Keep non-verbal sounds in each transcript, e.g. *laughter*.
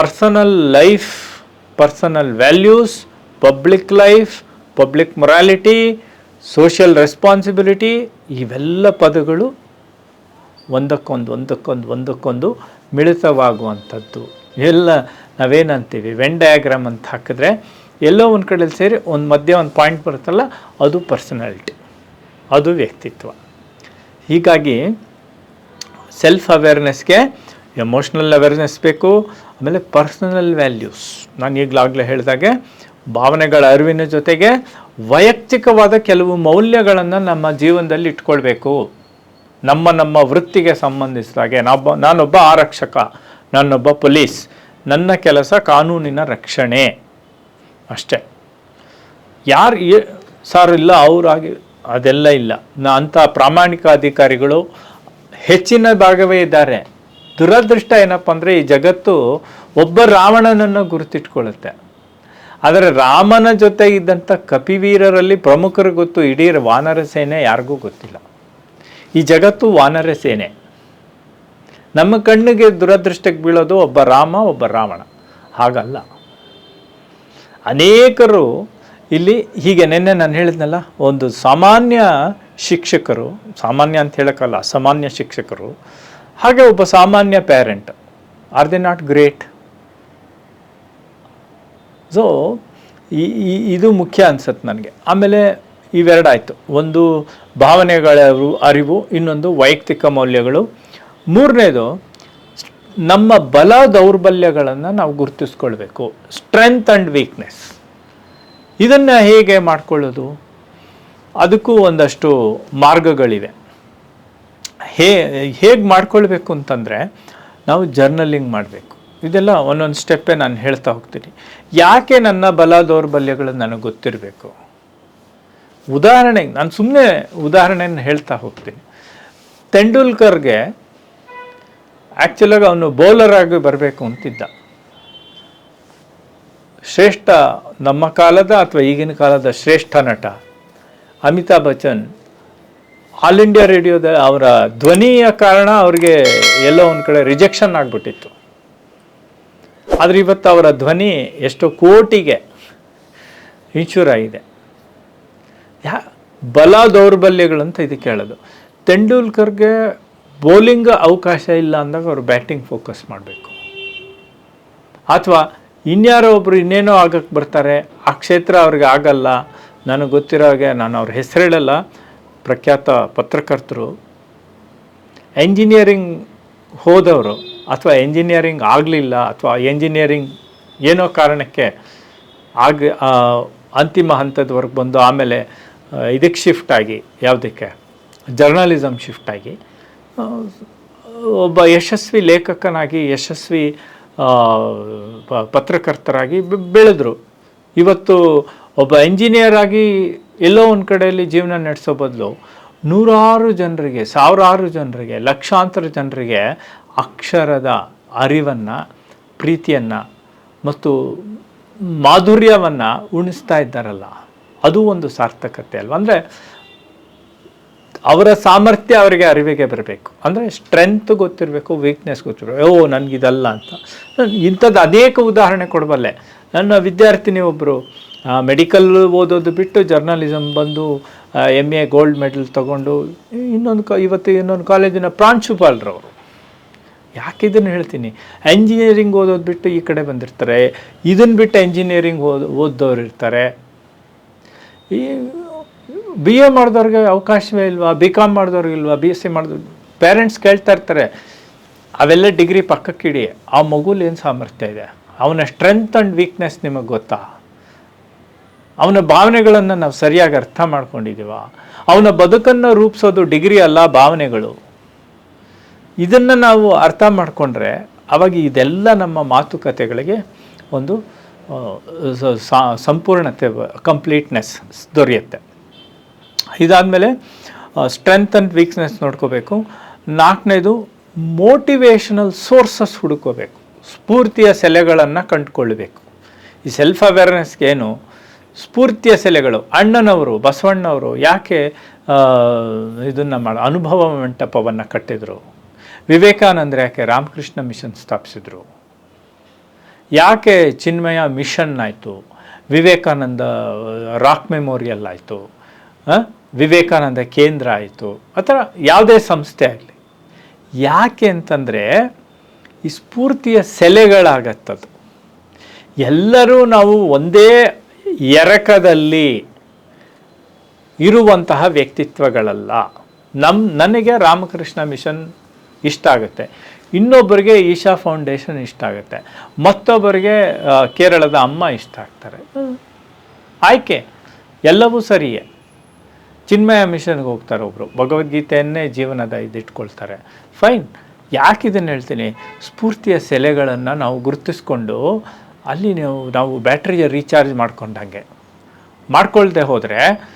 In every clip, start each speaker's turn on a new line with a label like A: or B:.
A: Personal life personal values public life public morality social responsibility ಇವೆಲ್ಲ ಪದಗಳು ಒಂದಕ್ಕೊಂದು ಒಂದಕ್ಕೊಂದು ಒಂದಕ್ಕೊಂದು ಮಿಳಿತವಾಗುವಂಥದ್ದು. ಎಲ್ಲ ನಾವೇನಂತೀವಿ? ವೆನ್ ಡಯಾಗ್ರಾಮ್ ಅಂತ ಹಾಕಿದ್ರೆ ಎಲ್ಲೋ ಒಂದು ಕಡೆಯಲ್ಲಿ ಸೇರಿ ಒಂದು ಮಧ್ಯೆ ಒಂದು ಪಾಯಿಂಟ್ ಬರುತ್ತಲ್ಲ, ಅದು ಪರ್ಸನಾಲಿಟಿ ಅದು ವ್ಯಕ್ತಿತ್ವ. ಹೀಗಾಗಿ ಸೆಲ್ಫ್ ಅವೇರ್ನೆಸ್ಗೆ ಎಮೋಷ್ನಲ್ ಅವೇರ್ನೆಸ್ ಬೇಕು ಆಮೇಲೆ ಪರ್ಸನಲ್ ವ್ಯಾಲ್ಯೂಸ್ ನಾನು ಈಗಲಾಗಲೇ ಹೇಳಿದಾಗೆ, ಭಾವನೆಗಳ ಅರಿವಿನ ಜೊತೆಗೆ ವೈಯಕ್ತಿಕವಾದ ಕೆಲವು ಮೌಲ್ಯಗಳನ್ನು ನಮ್ಮ ಜೀವನದಲ್ಲಿ ಇಟ್ಕೊಳ್ಬೇಕು. ನಮ್ಮ ನಮ್ಮ ವೃತ್ತಿಗೆ ಸಂಬಂಧಿಸಿದಾಗೆ ನಾನೊಬ್ಬ ನಾನೊಬ್ಬ ಆರಕ್ಷಕ, ನಾನೊಬ್ಬ ಪೊಲೀಸ್, ನನ್ನ ಕೆಲಸ ಕಾನೂನಿನ ರಕ್ಷಣೆ. ಅಷ್ಟೇ. ಯಾರು ಸಾರು ಇಲ್ಲ ಅವರಾಗಿ ಅದೆಲ್ಲ ಇಲ್ಲ. ನಾ, ಅಂಥ ಪ್ರಾಮಾಣಿಕ ಅಧಿಕಾರಿಗಳು ಹೆಚ್ಚಿನ ಭಾಗವೇ ಇದ್ದಾರೆ. ದುರದೃಷ್ಟ ಏನಪ್ಪ ಅಂದರೆ ಈ ಜಗತ್ತು ಒಬ್ಬ ರಾವಣನನ್ನು ಗುರುತಿಟ್ಕೊಳ್ಳುತ್ತೆ. ಆದರೆ ರಾಮನ ಜೊತೆ ಇದ್ದಂಥ ಕಪಿವೀರರಲ್ಲಿ ಪ್ರಮುಖರು ಗೊತ್ತು ಇಡೀ ವಾನರ ಸೇನೆ ಯಾರಿಗೂ ಗೊತ್ತಿಲ್ಲ. ಈ ಜಗತ್ತು ವಾನರ ಸೇನೆ. ನಮ್ಮ ಕಣ್ಣಿಗೆ ದುರದೃಷ್ಟಕ್ಕೆ ಬೀಳೋದು ಒಬ್ಬ ರಾಮ, ಒಬ್ಬ ರಾವಣ. ಹಾಗಲ್ಲ. ಅನೇಕರು ಇಲ್ಲಿ ಹೀಗೆ ನಿನ್ನೆ ನಾನು ಹೇಳಿದ್ನಲ್ಲ, ಒಂದು ಸಾಮಾನ್ಯ ಶಿಕ್ಷಕರು, ಸಾಮಾನ್ಯ ಅಂತ ಹೇಳೋಕ್ಕಲ್ಲ, ಅಸಾಮಾನ್ಯ ಶಿಕ್ಷಕರು ಹಾಗೆ ಒಬ್ಬ ಸಾಮಾನ್ಯ parent are they not great so ಈ ಇದು ಮುಖ್ಯ ಅನ್ಸತ್ತೆ ನನಗೆ. ಆಮೇಲೆ ಇವೆರಡಾಯಿತು ಒಂದು ಭಾವನೆಗಳ ಅರಿವು- ಇನ್ನೊಂದು ವೈಯಕ್ತಿಕ ಮೌಲ್ಯಗಳು. ಮೂರನೇದು, ನಮ್ಮ ಬಲ ದೌರ್ಬಲ್ಯಗಳನ್ನು ನಾವು ಗುರುತಿಸ್ಕೊಳ್ಬೇಕು. ಸ್ಟ್ರೆಂತ್ ಆ್ಯಂಡ್ ವೀಕ್ನೆಸ್ ಇದನ್ನು ಹೇಗೆ ಮಾಡಿಕೊಳ್ಳೋದು? ಅದಕ್ಕೂ ಒಂದಷ್ಟು ಮಾರ್ಗಗಳಿವೆ. ಹೇ, ಹೇಗೆ ಮಾಡ್ಕೊಳ್ಬೇಕು ಅಂತಂದರೆ ನಾವು ಜರ್ನಲಿಂಗ್ ಮಾಡಬೇಕು. ಇದೆಲ್ಲ ಒಂದೊಂದು ಸ್ಟೆಪ್ಪೇ ನಾನು ಹೇಳ್ತಾ ಹೋಗ್ತೀನಿ. ಯಾಕೆ ನನ್ನ ಬಲ ದೌರ್ಬಲ್ಯಗಳು ನನಗೆ ಗೊತ್ತಿರಬೇಕು? ಉದಾಹರಣೆಗೆ, ನಾನು ಸುಮ್ಮನೆ ಉದಾಹರಣೆಯನ್ನು ಹೇಳ್ತಾ ಹೋಗ್ತೀನಿ. ತೆಂಡೂಲ್ಕರ್ಗೆ ಆ್ಯಕ್ಚುಲಾಗಿ ಅವನು ಬೌಲರ್ ಆಗಿ ಬರಬೇಕು ಅಂತಿದ್ದ. ಶ್ರೇಷ್ಠ ನಮ್ಮ ಕಾಲದ ಅಥವಾ ಈಗಿನ ಕಾಲದ ಶ್ರೇಷ್ಠ ನಟ ಅಮಿತಾಬ್ ಬಚ್ಚನ್ ಆಲ್ ಇಂಡಿಯಾ ರೇಡಿಯೋದ ಅವರ ಧ್ವನಿಯ ಕಾರಣ ಅವ್ರಿಗೆ ಎಲ್ಲೋ ಒಂದು ಕಡೆ ರಿಜೆಕ್ಷನ್ ಆಗಿಬಿಟ್ಟಿತ್ತು. ಆದರೆ ಇವತ್ತು ಅವರ ಧ್ವನಿ ಎಷ್ಟೋ ಕೋಟಿಗೆ ಇನ್ಶೂರ್ ಆಗಿದೆ. ಯಾ, ಬಲ ದೌರ್ಬಲ್ಯಗಳಂತ ಇದಕ್ಕೆ ಹೇಳೋದು ತೆಂಡೂಲ್ಕರ್ಗೆ ಬೌಲಿಂಗ್ ಅವಕಾಶ ಇಲ್ಲ ಅಂದಾಗ ಅವರು ಬ್ಯಾಟಿಂಗ್ ಫೋಕಸ್ ಮಾಡಬೇಕು. ಅಥವಾ ಇನ್ಯಾರೋ ಒಬ್ಬರು ಇನ್ನೇನೋ ಆಗಕ್ಕೆ ಬರ್ತಾರೆ, ಆ ಕ್ಷೇತ್ರ ಅವ್ರಿಗೆ ಆಗಲ್ಲ, ನನಗೆ ಗೊತ್ತಿರೋ ಹಾಗೆ ನಾನು ಅವ್ರ ಹೆಸರು ಹೇಳಲ್ಲ ಪ್ರಖ್ಯಾತ ಪತ್ರಕರ್ತರು ಎಂಜಿನಿಯರಿಂಗ್ ಹೋದವರು ಅಥವಾ ಎಂಜಿನಿಯರಿಂಗ್ ಆಗಲಿಲ್ಲ ಅಥವಾ ಎಂಜಿನಿಯರಿಂಗ್ ಏನೋ ಕಾರಣಕ್ಕೆ ಆಗ ಅಂತಿಮ ಹಂತದವರೆಗೆ ಬಂದು ಆಮೇಲೆ ಇದಕ್ಕೆ ಶಿಫ್ಟ್ ಆಗಿ ಯಾವುದಕ್ಕೆ? ಜರ್ನಲಿಸಮ್ ಶಿಫ್ಟ್ ಆಗಿ. ಒಬ್ಬ ಯಶಸ್ವಿ ಲೇಖಕನಾಗಿ, ಯಶಸ್ವಿ ಪತ್ರಕರ್ತರಾಗಿ ಬೆಳೆದರು. ಇವತ್ತು ಒಬ್ಬ ಇಂಜಿನಿಯರ್ ಆಗಿ ಎಲ್ಲೋ ಒಂದು ಕಡೆಯಲ್ಲಿ ಜೀವನ ನಡೆಸೋ ಬದಲು ನೂರಾರು ಜನರಿಗೆ, ಸಾವಿರಾರು ಜನರಿಗೆ, ಲಕ್ಷಾಂತರ ಜನರಿಗೆ ಅಕ್ಷರದ ಅರಿವನ್ನು, ಪ್ರೀತಿಯನ್ನು ಮತ್ತು ಮಾಧುರ್ಯವನ್ನು ಉಣಿಸ್ತಾ ಇದ್ದಾರಲ್ಲ, ಅದು ಒಂದು ಸಾರ್ಥಕತೆ ಅಲ್ವ? ಅಂದರೆ ಅವರ ಸಾಮರ್ಥ್ಯ ಅವರಿಗೆ ಅರಿವಿಗೆ ಬರಬೇಕು. ಅಂದರೆ ಸ್ಟ್ರೆಂತ್ ಗೊತ್ತಿರಬೇಕು ವೀಕ್ನೆಸ್ ಗೊತ್ತಿರಬೇಕು. ಓ, ನನಗಿದಲ್ಲ ಅಂತ. ಇಂಥದ್ದು ಅನೇಕ ಉದಾಹರಣೆ ಕೊಡಬಲ್ಲೆ ನನ್ನ ವಿದ್ಯಾರ್ಥಿನಿ ಒಬ್ಬರು ಮೆಡಿಕಲ್ ಓದೋದು ಬಿಟ್ಟು ಜರ್ನಲಿಸಮ್ ಬಂದು ಎಂ ಎ ಗೋಲ್ಡ್ ಮೆಡಲ್ ತಗೊಂಡು, ಇನ್ನೊಂದು ಕ, ಇವತ್ತು ಇನ್ನೊಂದು ಕಾಲೇಜಿನ ಪ್ರಾಂಶುಪಾಲರವರು ಯಾಕೆ ಇದನ್ನು ಹೇಳ್ತೀನಿ? ಎಂಜಿನಿಯರಿಂಗ್ ಓದೋದು ಬಿಟ್ಟು ಈ ಕಡೆ ಬಂದಿರ್ತಾರೆ. ಇದನ್ನು ಬಿಟ್ಟು ಎಂಜಿನಿಯರಿಂಗ್ ಓದ್, ಓದ್ದವ್ರು ಇರ್ತಾರೆ. ಈ ಬಿ ಎ ಮಾಡಿದವ್ರಿಗೆ ಅವಕಾಶವೇ ಇಲ್ವಾ? ಬಿ ಕಾಮ್ ಮಾಡಿದವ್ರಿಗೆ ಇಲ್ವಾ? ಬಿ ಎಸ್ ಸಿ ಮಾಡಿದವ್ರು ಪೇರೆಂಟ್ಸ್ ಕೇಳ್ತಾ ಇರ್ತಾರೆ, ಅವೆಲ್ಲ ಡಿಗ್ರಿ ಪಕ್ಕಕ್ಕಿಡಿ. ಆ ಮಗುಲಿ ಏನು ಸಾಮರ್ಥ್ಯ ಇದೆ? ಅವನ ಸ್ಟ್ರೆಂತ್ ಆ್ಯಂಡ್ ವೀಕ್ನೆಸ್ ನಿಮಗೆ ಗೊತ್ತಾ? ಅವನ ಭಾವನೆಗಳನ್ನು ನಾವು ಸರಿಯಾಗಿ ಅರ್ಥ ಮಾಡ್ಕೊಂಡಿದ್ದೀವ? ಅವನ ಬದುಕನ್ನು ರೂಪಿಸೋದು ಡಿಗ್ರಿ ಅಲ್ಲ ಭಾವನೆಗಳು. ಇದನ್ನು ನಾವು ಅರ್ಥ ಮಾಡಿಕೊಂಡ್ರೆ ಅವಾಗ ಇದೆಲ್ಲ ನಮ್ಮ ಮಾತುಕತೆಗಳಿಗೆ ಒಂದು ಸಂಪೂರ್ಣತೆ ಕಂಪ್ಲೀಟ್ನೆಸ್ ದೊರೆಯುತ್ತೆ. ಇದಾದಮೇಲೆ ಸ್ಟ್ರೆಂತ್ ಆ್ಯಂಡ್ ವೀಕ್ನೆಸ್ ನೋಡ್ಕೋಬೇಕು. ನಾಲ್ಕನೇದು ಮೋಟಿವೇಶನಲ್ ಸೋರ್ಸಸ್ ಹುಡುಕೋಬೇಕು ಸ್ಫೂರ್ತಿಯ ಸೆಲೆಗಳನ್ನು ಕಂಡುಕೊಳ್ಬೇಕು ಈ ಸೆಲ್ಫ್ ಅವೇರ್ನೆಸ್ಗೆ ಏನು? ಸ್ಫೂರ್ತಿಯ ಸೆಲೆಗಳು. ಅಣ್ಣನವರು, ಬಸವಣ್ಣವರು ಯಾಕೆ ಇದನ್ನು ಮಾಡ, ಅನುಭವ ಮಂಟಪವನ್ನು ಕಟ್ಟಿದರು? ವಿವೇಕಾನಂದರು ಯಾಕೆ ರಾಮಕೃಷ್ಣ ಮಿಷನ್ ಸ್ಥಾಪಿಸಿದರು? ಯಾಕೆ ಚಿನ್ಮಯ ಮಿಷನ್ ಆಯಿತು? ವಿವೇಕಾನಂದ, ರಾಕ್ ಮೆಮೋರಿಯಲ್ ಆಯಿತು? ವಿವೇಕಾನಂದ ಕೇಂದ್ರ ಆಯಿತು? ಥರ ಯಾವುದೇ ಸಂಸ್ಥೆ ಆಗಲಿ. ಯಾಕೆ ಅಂತಂದರೆ, ಈ ಸ್ಫೂರ್ತಿಯ ಸೆಲೆಗಳಾಗತ್ತದು. ಎಲ್ಲರೂ ನಾವು ಒಂದೇ ಎರಕದಲ್ಲಿ ಇರುವಂತಹ ವ್ಯಕ್ತಿತ್ವಗಳಲ್ಲ. ನಮ್ಮ ನನಗೆ ರಾಮಕೃಷ್ಣ ಮಿಷನ್ ಇಷ್ಟ ಆಗುತ್ತೆ. ಇನ್ನೊಬ್ಬರಿಗೆ ಈಶಾ ಫೌಂಡೇಶನ್ ಇಷ್ಟ ಆಗುತ್ತೆ. ಮತ್ತೊಬ್ಬರಿಗೆ ಕೇರಳದ ಅಮ್ಮ ಇಷ್ಟ ಆಗ್ತಾರೆ. ಆಯ್ಕೆ, ಎಲ್ಲವೂ ಸರಿಯೇ. ಚಿನ್ಮಯ ಮಿಷನ್ಗೆ ಹೋಗ್ತಾರೆ ಒಬ್ಬರು ಭಗವದ್ಗೀತೆಯನ್ನೇ ಜೀವನದ ಇದಿಟ್ಕೊಳ್ತಾರೆ. ಫೈನ್ ಯಾಕಿದನ್ನು ಹೇಳ್ತೀನಿ? ಸ್ಫೂರ್ತಿಯ ಸೆಲೆಗಳನ್ನು ನಾವು ಗುರುತಿಸ್ಕೊಂಡು ಅಲ್ಲಿ ನೀವು, ನಾವು ಬ್ಯಾಟ್ರಿಯ ರೀಚಾರ್ಜ್ ಮಾಡ್ಕೊಂಡಂಗೆ. ಮಾಡ್ಕೊಳ್ದೆ ಹೋದರೆ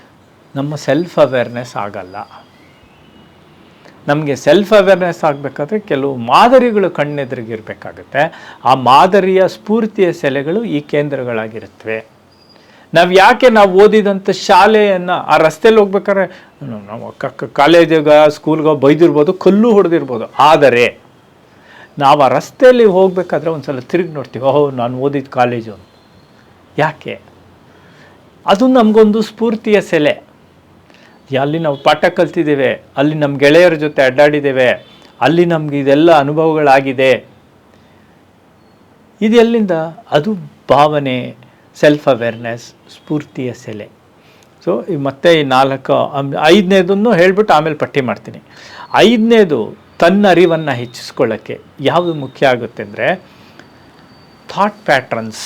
A: ನಮ್ಮ ಸೆಲ್ಫ್ ಅವೇರ್ನೆಸ್ ಆಗಲ್ಲ. ನಮಗೆ ಸೆಲ್ಫ್ ಅವೇರ್ನೆಸ್ ಆಗಬೇಕಾದ್ರೆ ಕೆಲವು ಮಾದರಿಗಳು ಕಣ್ಣೆದುರಿಗಿರಬೇಕಾಗುತ್ತೆ. ಆ ಮಾದರಿಯ ಸ್ಫೂರ್ತಿಯ ಸೆಲೆಗಳು ಈ ಕೇಂದ್ರಗಳಾಗಿರುತ್ತವೆ. ನಾವು ಯಾಕೆ ನಾವು ಓದಿದಂಥ ಶಾಲೆಯನ್ನು, ಆ ರಸ್ತೆಯಲ್ಲಿ ಹೋಗ್ಬೇಕಾದ್ರೆ, ನಾವು ಕಾಲೇಜಿಗೆ ಸ್ಕೂಲ್ಗೋ ಬೈದಿರ್ಬೋದು, ಕಲ್ಲು ಹೊಡೆದಿರ್ಬೋದು. ಆದರೆ ನಾವು ಆ ರಸ್ತೆಯಲ್ಲಿ ಹೋಗಬೇಕಾದ್ರೆ ಒಂದು ಸಲ ತಿರುಗಿ ನೋಡ್ತೀವಿ, ಓಹೋ, ನಾನು ಓದಿದ ಕಾಲೇಜು. ಯಾಕೆ? ಅದು ನಮಗೊಂದು ಸ್ಫೂರ್ತಿಯ ಸೆಲೆ. ಅಲ್ಲಿ ನಾವು ಪಾಠ ಕಲ್ತಿದ್ದೇವೆ, ಅಲ್ಲಿ ನಮ್ಮ ಗೆಳೆಯರ ಜೊತೆ ಅಡ್ಡಾಡಿದ್ದೇವೆ, ಅಲ್ಲಿ ನಮ್ಗೆ ಇದೆಲ್ಲ ಅನುಭವಗಳಾಗಿದೆ. ಇದು ಎಲ್ಲಿಂದ? ಅದು ಭಾವನೆ ಸೆಲ್ಫ್ ಅವೇರ್ನೆಸ್ ಸ್ಫೂರ್ತಿಯ ಸೆಲೆ. ಸೊ ಮತ್ತೆ ಈ ನಾಲ್ಕು, ಐದನೇದನ್ನು ಹೇಳ್ಬಿಟ್ಟು ಆಮೇಲೆ ಪಟ್ಟಿ ಮಾಡ್ತೀನಿ. ಐದನೇದು ತನ್ನ ಅರಿವನ್ನು ಹೆಚ್ಚಿಸ್ಕೊಳ್ಳೋಕ್ಕೆ ಯಾವುದು ಮುಖ್ಯ ಆಗುತ್ತೆ ಅಂದರೆ ಥಾಟ್ ಪ್ಯಾಟ್ರನ್ಸ್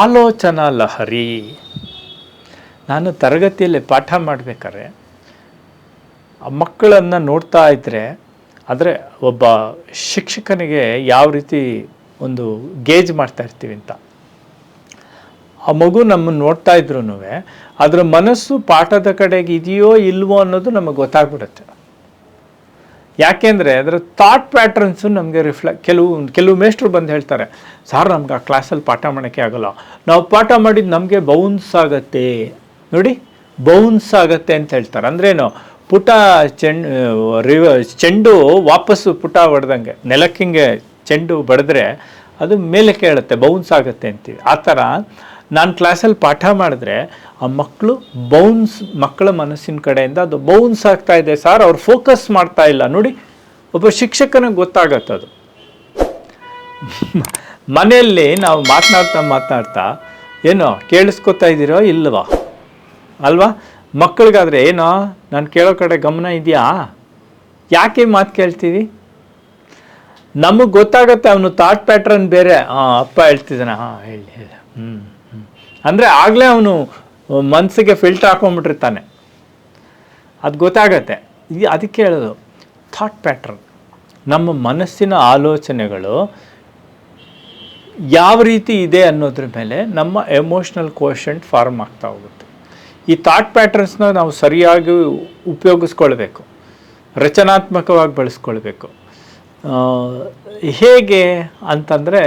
A: ಆಲೋಚನಾ ಲಹರಿ. ನಾನು ತರಗತಿಯಲ್ಲಿ ಪಾಠ ಮಾಡಬೇಕಾದ್ರೆ ಮಕ್ಕಳನ್ನು ನೋಡ್ತಾ ಇದ್ದರೆ ಆದರೆ ಒಬ್ಬ ಶಿಕ್ಷಕನಿಗೆ ಯಾವ ರೀತಿ ಒಂದು ಗೇಜ್ ಮಾಡ್ತಾ ಇರ್ತೀವಿ ಅಂತ. ಆ ಮಗು ನಮ್ಮನ್ನು ನೋಡ್ತಾ ಇದ್ರೂ ಅದರ ಮನಸ್ಸು ಪಾಠದ ಕಡೆಗೆ ಇದೆಯೋ ಇಲ್ವೋ ಅನ್ನೋದು ನಮಗೆ ಗೊತ್ತಾಗ್ಬಿಡುತ್ತೆ. ಯಾಕೆಂದರೆ ಅದರ ಥಾಟ್ ಪ್ಯಾಟ್ರನ್ಸು ನಮಗೆ ರಿಫ್ಲೆಕ್ಟ್ ಕೆಲವು ಕೆಲವು ಮೇಷ್ಟ್ರು ಬಂದು ಹೇಳ್ತಾರೆ, ಸಾರ್ ನಮ್ಗೆ ಆ ಕ್ಲಾಸಲ್ಲಿ ಪಾಠ ಮಾಡೋಕ್ಕೆ ಆಗಲ್ಲ. ನಾವು ಪಾಠ ಮಾಡಿದ್ದು ನಮಗೆ ಬೌನ್ಸ್ ಆಗತ್ತೆ. ನೋಡಿ ಬೌನ್ಸ್ ಆಗತ್ತೆ ಅಂತ ಹೇಳ್ತಾರೆ. ಅಂದ್ರೇನು? ಪುಟ ಚೆಂಡು ರಿವ ಚೆಂಡು ವಾಪಸ್ಸು ಪುಟ ಹೊಡೆದಂಗೆ ನೆಲಕ್ಕಿಂಗೆ ಚೆಂಡು ಬಡಿದ್ರೆ ಅದು ಮೇಲೆ ಕೇಳುತ್ತೆ ಬೌನ್ಸ್ ಆಗುತ್ತೆ ಅಂತೀವಿ. ಆ ಥರ ನಾನು ಕ್ಲಾಸಲ್ಲಿ ಪಾಠ ಮಾಡಿದ್ರೆ ಆ ಮಕ್ಕಳು ಬೌನ್ಸ್ ಮಕ್ಕಳ ಮನಸ್ಸಿನ ಕಡೆಯಿಂದ ಅದು ಬೌನ್ಸ್ ಆಗ್ತಾ ಇದೆ. ಸರ್ ಅವ್ರು ಫೋಕಸ್ ಮಾಡ್ತಾ ಇಲ್ಲ. ನೋಡಿ, ಒಬ್ಬ ಶಿಕ್ಷಕನಿಗೆ ಗೊತ್ತಾಗತ್ತೆ ಅದು. *laughs* ಮನೆಯಲ್ಲಿ ನಾವು ಮಾತನಾಡ್ತಾ ಮಾತನಾಡ್ತಾ ಏನೋ ಕೇಳಿಸ್ಕೊತಾ ಇದ್ದೀರೋ ಇಲ್ವಾ? ಅಲ್ವಾ? ಮಕ್ಕಳಿಗಾದ್ರೆ ಏನೋ, ನಾನು ಕೇಳೋ ಕಡೆ ಗಮನ ಇದೆಯಾ? ಯಾಕೆ ಮಾತು ಕೇಳ್ತೀವಿ? ನಮಗೆ ಗೊತ್ತಾಗತ್ತೆ, ಅವನು ಥಾಟ್ ಪ್ಯಾಟ್ರನ್ ಬೇರೆ. ಹಾಂ ಅಪ್ಪ ಹೇಳ್ತಿದ್ದಾನೆ. ಹಾಂ, ಹೇಳಿ ಹೇಳಿ. ಹ್ಞೂ ಅಂದರೆ ಆಗಲೇ ಅವನು ಮನಸ್ಸಿಗೆ ಫಿಲ್ಟರ್ ಹಾಕೊಂಡ್ಬಿಟ್ಟಿರ್ತಾನೆ. ಅದು ಗೊತ್ತಾಗತ್ತೆ. ಈ ಅದಕ್ಕೆ ಹೇಳೋದು ಥಾಟ್ ಪ್ಯಾಟ್ರನ್ ನಮ್ಮ ಮನಸ್ಸಿನ ಆಲೋಚನೆಗಳು ಯಾವ ರೀತಿ ಇದೆ ಅನ್ನೋದ್ರ ಮೇಲೆ ನಮ್ಮ ಎಮೋಷ್ನಲ್ ಕೋಶಂಟ್ ಫಾರ್ಮ್ ಆಗ್ತಾ ಹೋಗುತ್ತೆ. ಈ ಥಾಟ್ ಪ್ಯಾಟ್ರನ್ಸ್ನ ನಾವು ಸರಿಯಾಗಿ ಉಪಯೋಗಿಸ್ಕೊಳ್ಬೇಕು. ರಚನಾತ್ಮಕವಾಗಿ ಬಳಸ್ಕೊಳ್ಬೇಕು. ಹೇಗೆ ಅಂತಂದರೆ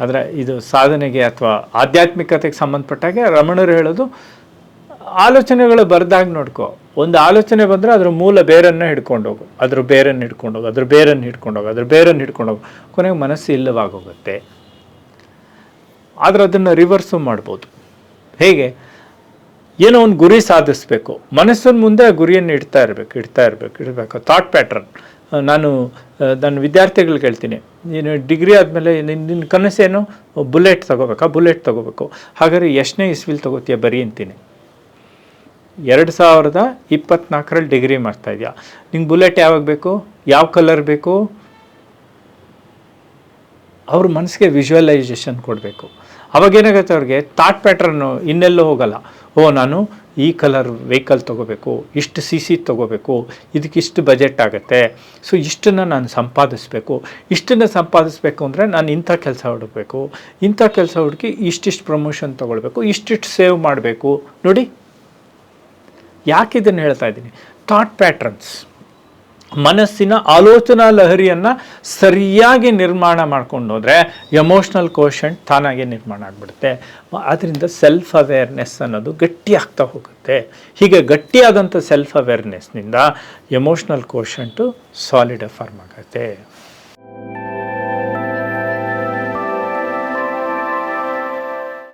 A: ಅಂದರೆ ಇದು ಸಾಧನೆಗೆ ಅಥವಾ ಆಧ್ಯಾತ್ಮಿಕತೆಗೆ ಸಂಬಂಧಪಟ್ಟಾಗೆ ರಮಣರು ಹೇಳೋದು ಆಲೋಚನೆಗಳು ಬರ್ದಾಗ ನೋಡ್ಕೊ. ಒಂದು ಆಲೋಚನೆ ಬಂದರೆ ಅದ್ರ ಮೂಲ ಬೇರನ್ನು ಹಿಡ್ಕೊಂಡು ಹೋಗು. ಅದ್ರ ಬೇರನ್ನು ಹಿಡ್ಕೊಂಡು ಹೋಗು. ಅದ್ರ ಬೇರನ್ನು ಹಿಡ್ಕೊಂಡು ಹೋಗು. ಅದ್ರ ಬೇರನ್ನು ಹಿಡ್ಕೊಂಡು ಹೋಗು. ಕೊನೆಗೆ ಮನಸ್ಸು ಇಲ್ಲವಾಗೋಗುತ್ತೆ. ಆದರೆ ಅದನ್ನು ರಿವರ್ಸು ಮಾಡ್ಬೋದು. ಹೇಗೆ? ಏನೋ ಒಂದು ಗುರಿ ಸಾಧಿಸ್ಬೇಕು. ಮನಸ್ಸಿನ ಮುಂದೆ ಆ ಗುರಿಯನ್ನು ಇಡ್ತಾ ಇರಬೇಕು ಇಡ್ತಾ ಇರಬೇಕು, ಇಡಬೇಕು. ಥಾಟ್ ಪ್ಯಾಟ್ರನ್ ನಾನು ನನ್ನ ವಿದ್ಯಾರ್ಥಿಗಳಿಗೆ ಹೇಳ್ತೀನಿ ನೀನು ಡಿಗ್ರಿ ಆದಮೇಲೆ ನಿನ್ನ ನಿನ್ನ ಕನಸೇನು? ಬುಲೆಟ್ ತಗೋಬೇಕಾ ಬುಲೆಟ್ ತಗೋಬೇಕು. ಹಾಗಾದ್ರೆ ಎಷ್ಟನೇ ಇಸ್ವಿಲ್ ತಗೋತೀಯ ಬರೀ ಅಂತೀನಿ. ಎರಡು ಸಾವಿರದ ಇಪ್ಪತ್ನಾಲ್ಕರಲ್ಲಿ ಡಿಗ್ರಿ ಮಾಡ್ತಾ ಇದೆಯಾ. ನಿಂಗೆ ಬುಲೆಟ್ ಯಾವಾಗ ಬೇಕು? ಯಾವ ಕಲರ್ ಬೇಕು? ಅವ್ರ ಮನಸ್ಸಿಗೆ ವಿಜುವಲೈಸೇಷನ್ ಕೊಡಬೇಕು. ಅವಾಗ ಏನಾಗುತ್ತೆ ಅವ್ರಿಗೆ? ಥಾಟ್ ಪ್ಯಾಟ್ರನ್ನು ಇನ್ನೆಲ್ಲೂ ಹೋಗಲ್ಲ. ಓ, ನಾನು ಈ ಕಲರ್ ವೆಹಿಕಲ್ ತೊಗೋಬೇಕು, ಇಷ್ಟು ಸಿ ಸಿ ತೊಗೋಬೇಕು, ಇದಕ್ಕೆ ಇಷ್ಟು ಬಜೆಟ್ ಆಗುತ್ತೆ. ಸೊ ಇಷ್ಟನ್ನು ನಾನು ಸಂಪಾದಿಸ್ಬೇಕು. ಇಷ್ಟನ್ನು ಸಂಪಾದಿಸ್ಬೇಕು ಅಂದರೆ ನಾನು ಇಂಥ ಕೆಲಸ ಹುಡುಕಬೇಕು. ಇಂಥ ಕೆಲಸ ಹುಡುಕಿ ಇಷ್ಟಿಷ್ಟು ಪ್ರಮೋಷನ್ ತೊಗೊಳ್ಬೇಕು, ಇಷ್ಟಿಷ್ಟು ಸೇವ್ ಮಾಡಬೇಕು. ನೋಡಿ, ಯಾಕೆ ಇದನ್ನು ಹೇಳ್ತಾ ಇದ್ದೀನಿ? ಥಾಟ್ ಪ್ಯಾಟ್ರನ್ಸ್ ಮನಸ್ಸಿನ ಆಲೋಚನಾ ಲಹರಿಯನ್ನು ಸರಿಯಾಗಿ ನಿರ್ಮಾಣ ಮಾಡ್ಕೊಂಡು ಹೋದರೆ ಎಮೋಷ್ನಲ್ ಕೋಶಂಟ್ ತಾನಾಗೆ ನಿರ್ಮಾಣ ಆಗಿಬಿಡುತ್ತೆ. ಅದರಿಂದ ಸೆಲ್ಫ್ ಅವೇರ್ನೆಸ್ ಅನ್ನೋದು ಗಟ್ಟಿ ಆಗ್ತಾ ಹೋಗುತ್ತೆ. ಹೀಗೆ ಗಟ್ಟಿಯಾದಂಥ ಸೆಲ್ಫ್ ಅವೇರ್ನೆಸ್ನಿಂದ ಎಮೋಷ್ನಲ್ ಕೋಶಂಟು ಸಾಲಿಡ್ ಫಾರ್ಮ್ ಆಗುತ್ತೆ.